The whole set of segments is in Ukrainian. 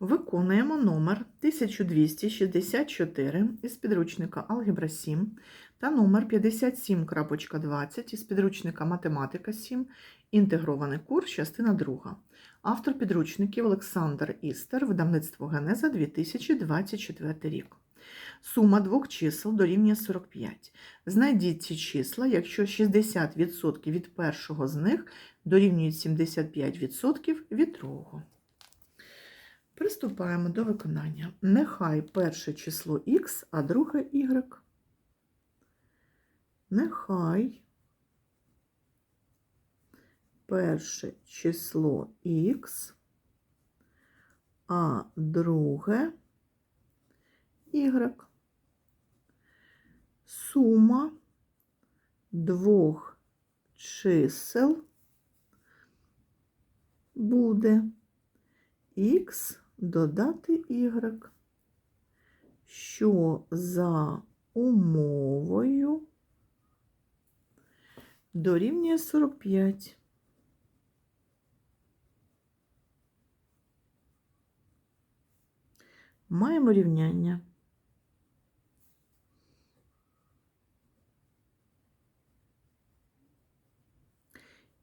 Виконуємо номер 1264 із підручника Алгебра 7 та номер 57.20 із підручника Математика 7, інтегрований курс, частина 2. Автор підручників Олександр Істер, видавництво Генеза 2024 рік. Сума двох чисел дорівнює 45. Знайдіть ці числа, якщо 60% від першого з них дорівнюють 75% від другого. Приступаємо до виконання. Нехай перше число х, а друге y. Нехай перше число х, а друге y. Сума двох чисел буде х додати y, що за умовою дорівнює 45. Маємо рівняння.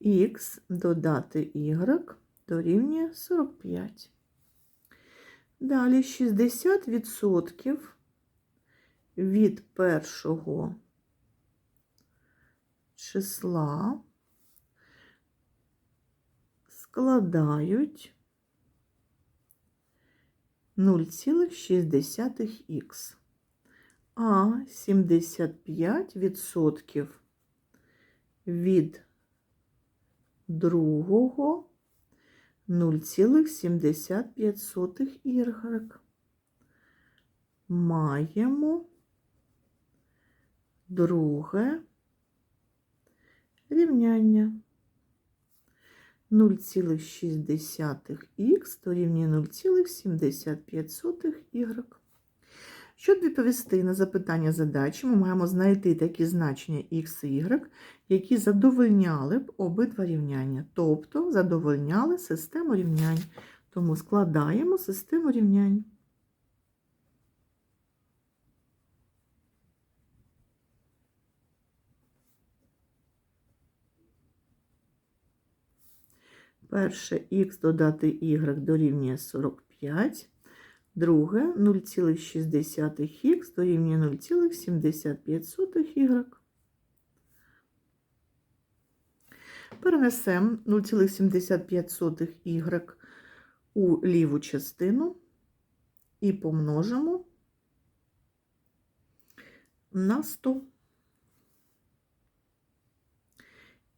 х додати y дорівнює 45. Далі 60% від першого числа складають 0,6х, а 75% від другого 0,75 y. Маємо друге рівняння. 0,6х дорівнює 0,75 y. Щоб відповісти на запитання задачі, ми маємо знайти такі значення x і y, які задовольняли б обидва рівняння, тобто задовольняли систему рівнянь. Тому складаємо систему рівнянь. Перше х додати y дорівнює 45. Друге 0,6х дорівнює 0,75 y. Перенесемо 0,75 y у ліву частину і помножимо на 100.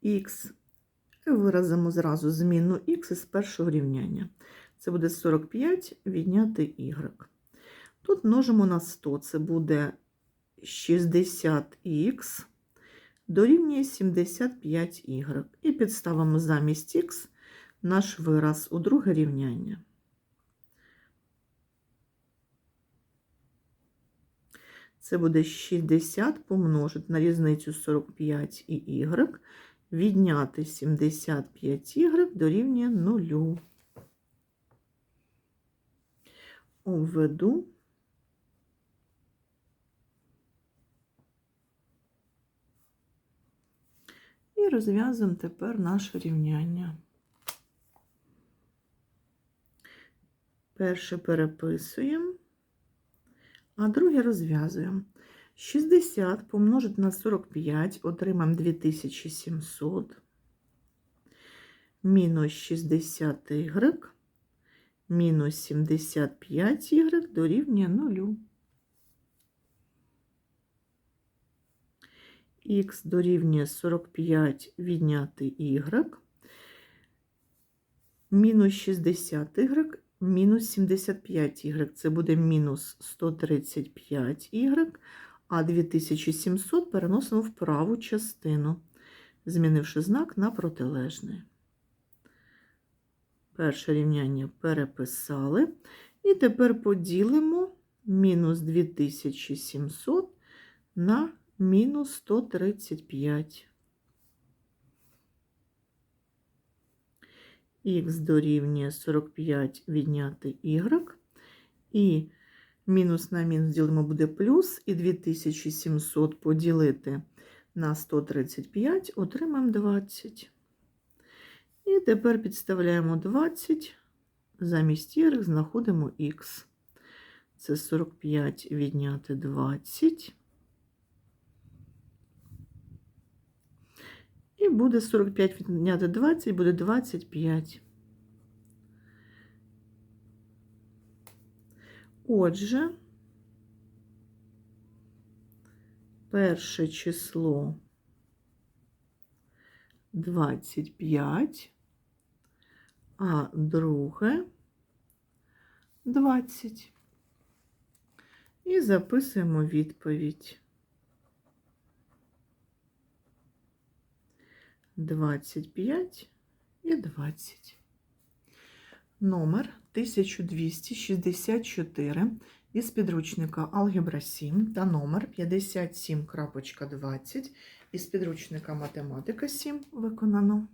Х виразимо зразу зміну х із першого рівняння. Це буде 45 відняти y. Тут множимо на 100, це буде 60х дорівнює 75y. І підставимо замість х наш вираз у друге рівняння. Це буде 60 помножити на різницю 45 і y, відняти 75y дорівнює 0. Введу. І розв'язуємо тепер наше рівняння. Перше переписуємо, а друге розв'язуємо. 60 помножити на 45 отримаємо 2700 мінус 60 y мінус 75y дорівнює 0. Х дорівнює 45 відняти y, мінус 60y, мінус 75y. Це буде мінус 135y, а 2700 переносимо в праву частину, змінивши знак на протилежний. Перше рівняння переписали. І тепер поділимо мінус 2700 на мінус 135. х дорівнює 45 відняти y. І мінус на мінус ділимо буде плюс, і 2700 поділити на 135, отримаємо 20. І тепер підставляємо 20, замість y знаходимо х. Це 45 відняти 20. І буде 45 відняти 20, буде 25. Отже, перше число 25, а друге 20. І записуємо відповідь. 25 і 20. Номер 1264 із підручника Алгебра 7 та номер 57.20 із підручника Математика 7 виконано.